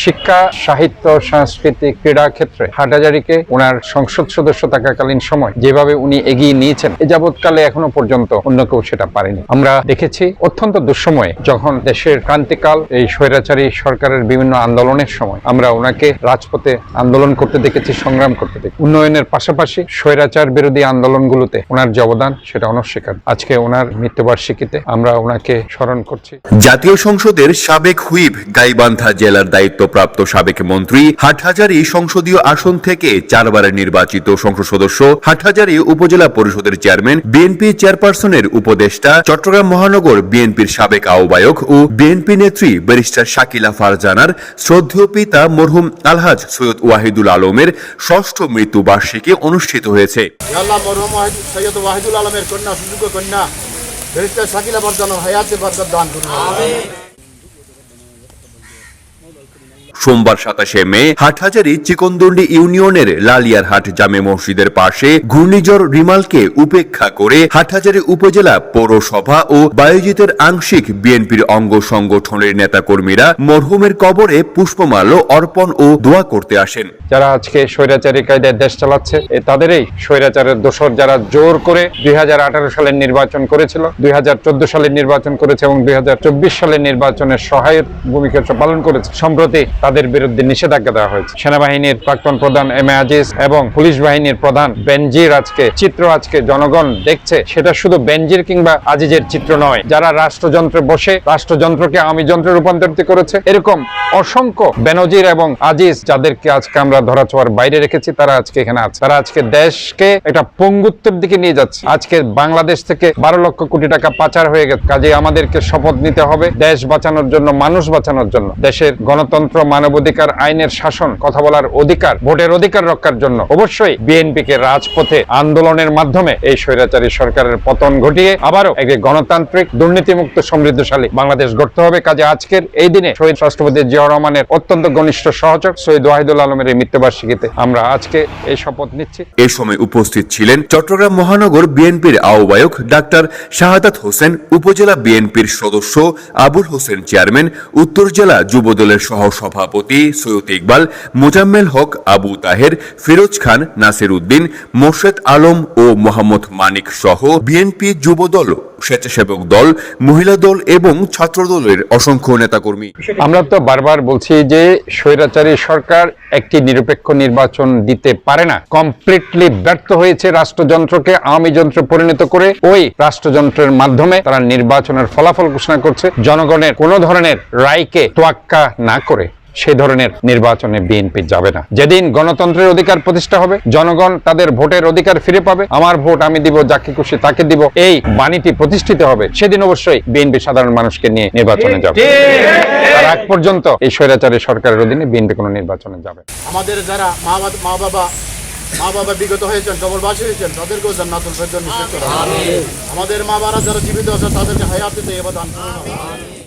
শিক্ষা, সাহিত্য সংস্কৃতি ক্রীড়া ক্ষেত্রে হাটাজারিকে ওনার সংসদ সদস্য থাকাকালীন সময় যেভাবে উনি এগিয়ে নিয়েছেন, এ যাবৎকালে এখনও পর্যন্ত অন্য কেউ সেটা পারেনি। আমরা দেখেছি অত্যন্ত দুঃসময়ে যখন দেশের ক্রান্তিকাল, এই স্বৈরাচারী সরকারের বিভিন্ন আন্দোলনের সময় আমরা ওনাকে রাজপথে আন্দোলন করতে দেখেছি, সংগ্রাম করতে দেখি উন্নয়নের পাশাপাশি স্বৈরাচার বিরোধী আন্দোলনগুলোতে ওনার অবদান সেটা অনস্বীকার আজকে ওনার মৃত্যুবার্ষিকীতে আমরা ওনাকে স্মরণ করছি। জাতীয় সংসদের সাবেক হুইপ, গাইবান্ধা জেলার দায়িত্বপ্রাপ্ত সাবেক মন্ত্রী হাটহাজারী সংসদীয় আসন থেকে চারবারের নির্বাচিত সংসদ সদস্য হাটহাজারী উপজেলা পরিষদের চেয়ারম্যান বিএনপি চেয়ারপারসনের উপদেষ্টা চট্টগ্রাম মহানগর বিএনপির সাবেক আহ্বায়ক ও বিএনপি নেত্রী ব্যারিস্টার শাকিলা ফারজানার শ্রদ্ধেয় পিতা মরহুম আলহাজ সৈয়দ ওয়াহিদুল আলমের ষষ্ঠ মৃত্যুবার্ষিকী অনুষ্ঠিত হয়েছে। আল্লাহ মরহুম ওয়াহিদ- সৈয়দ ওয়াহিদুল আলমের কন্যা সুযোগ্য কন্যা ব্যারিস্টার শাকিলা বর্ধনের হায়াতে বরকত দান করুন। সোমবার সাতাশে মে, হাটহাজারী চিকনদন্ডি ইউনিয়নের লালিয়ারহাট জামে মসজিদের পাশে ঘূর্ণিঝড় রিমালকে উপেক্ষা করে হাটহাজারী উপজেলা পৌরসভা ও বায়োজিতের আংশিক বিএনপির অঙ্গ সংগঠনের নেতাকর্মীরা মরহুমের কবরে পুষ্পমাল্য অর্পণ ও দোয়া করতে আসেন। যারা আজকে স্বৈরাচারী কায়দায় দেশ চালাচ্ছে তাদেরই স্বৈরাচারের দোষর যারা জোর করে দুই হাজার আঠারো সালের নির্বাচন করেছিল, দুই সালের নির্বাচন করেছে এবং দুই হাজার চব্বিশ সালের নির্বাচনের সহায়ক ভূমিকা পালন করেছে। সম্প্রতি তাদের বিরুদ্ধে নিষেধাজ্ঞা দেওয়া হয়েছে। সেনাবাহিনীর প্রাক্তন প্রধান এম এ আজিজ এবং পুলিশ বাহিনীর প্রধান বেনজির আজকে, চিত্র আজকে জনগণ দেখছে, সেটা শুধু বেনজির কিংবা আজিজের চিত্র নয়। যারা রাষ্ট্রযন্ত্রে বসে, রাষ্ট্রযন্ত্রকে আমি যন্ত্রে রূপান্তরিত করেছে, এরকম অসংখ্য বেনজির এবং আজিজ যাদেরকে আজকে আমরা ধরাছোঁয়ার বাইরে রেখেছি, তারা আজকে এখানে আছে। তারা আজকে দেশকে একটা পঙ্গুত্বের দিকে নিয়ে যাচ্ছে। আজকে বাংলাদেশ থেকে বারো লক্ষ কোটি টাকা পাচার হয়ে গেছে। কাজে আমাদেরকে শপথ নিতে হবে দেশ বাঁচানোর জন্য, মানুষ বাঁচানোর জন্য। দেশের গণতন্ত্র, মানবাধিকার আইনের শাসন, কথা বলার অধিকার, ভোটের অধিকার রক্ষার জন্য অবশ্যই বিএনপিকে রাজপথে আন্দোলনের মাধ্যমে এই স্বৈরাচারী সরকারের পতন ঘটিয়ে আবারও একটি গণতান্ত্রিক দুর্নীতিমুক্ত সমৃদ্ধশালী বাংলাদেশ গড়তে হবে। কাজে আজকের এই দিনে শহীদ রাষ্ট্রপতি জিয়া রহমানের অত্যন্ত ঘনিষ্ঠ সহযোগ শহীদ ওয়াহিদুল আলমের এই মৃত্যুবার্ষিকীতে আমরা আজকে এই শপথ নিচ্ছি। এ সময় উপস্থিত ছিলেন চট্টগ্রাম মহানগর বিএনপির আহ্বায়ক ডাক্তার শাহাদাত হোসেন, উপজেলা বিএনপির সদস্য আবুল হোসেন চেয়ারম্যান, উত্তর জেলা যুবদলের সহ সভাপতি সৈয়দ ইকবাল, মোজাম্মেল হক আবু তাহের, ফিরোজ খান নাসির উদ্দিন মোর্শেদ আলম ও মোহাম্মদ মানিক সহ বিএনপি যুবদল। স্বেচ্ছাসেবক দল, মহিলা দল এবং ছাত্র দলের অসংখ্য নেতাকর্মী। আমরা তো বারবার বলছি যে স্বৈরাচারী সরকার একটি নিরপেক্ষ নির্বাচন দিতে পারে না। কমপ্লিটলি ব্যর্থ হয়েছে রাষ্ট্রযন্ত্রকে, আওয়ামী যন্ত্র পরিণত করে ওই রাষ্ট্রযন্ত্রের মাধ্যমে তারা নির্বাচনের ফলাফল ঘোষণা করছে। জনগণের কোনো ধরনের রায়কে তোয়াক্কা না করে। সেই ধরনের নির্বাচনে বিএনপি যাবে না। যেদিন গণতন্ত্রের অধিকার প্রতিষ্ঠা হবে জনগণ তাদের ভোটের অধিকার ফিরে পাবে। আমার ভোট আমি দিব যাকে খুশি তাকে দিব। এই বাণীটি প্রতিষ্ঠিত হবে সেদিন অবশ্যই বিএনপি সাধারণ মানুষকে নিয়ে নির্বাচনে যাবে। আর আগ পর্যন্ত এই স্বৈরাচারী সরকারের অধীনে বিএনপি কোনো নির্বাচনে যাবে না। আমাদের যারা মা মা বাবা মা বাবা বিগত হয়েছেন কবরবাসী হয়েছেন তাদেরকেও জান্নাতুল ফেরদৌস নিশ্চিত করুন। আমাদের মা বাবা যারা জীবিত আছেন তাদেরকে হায়াত দিতে এবার দান করুন।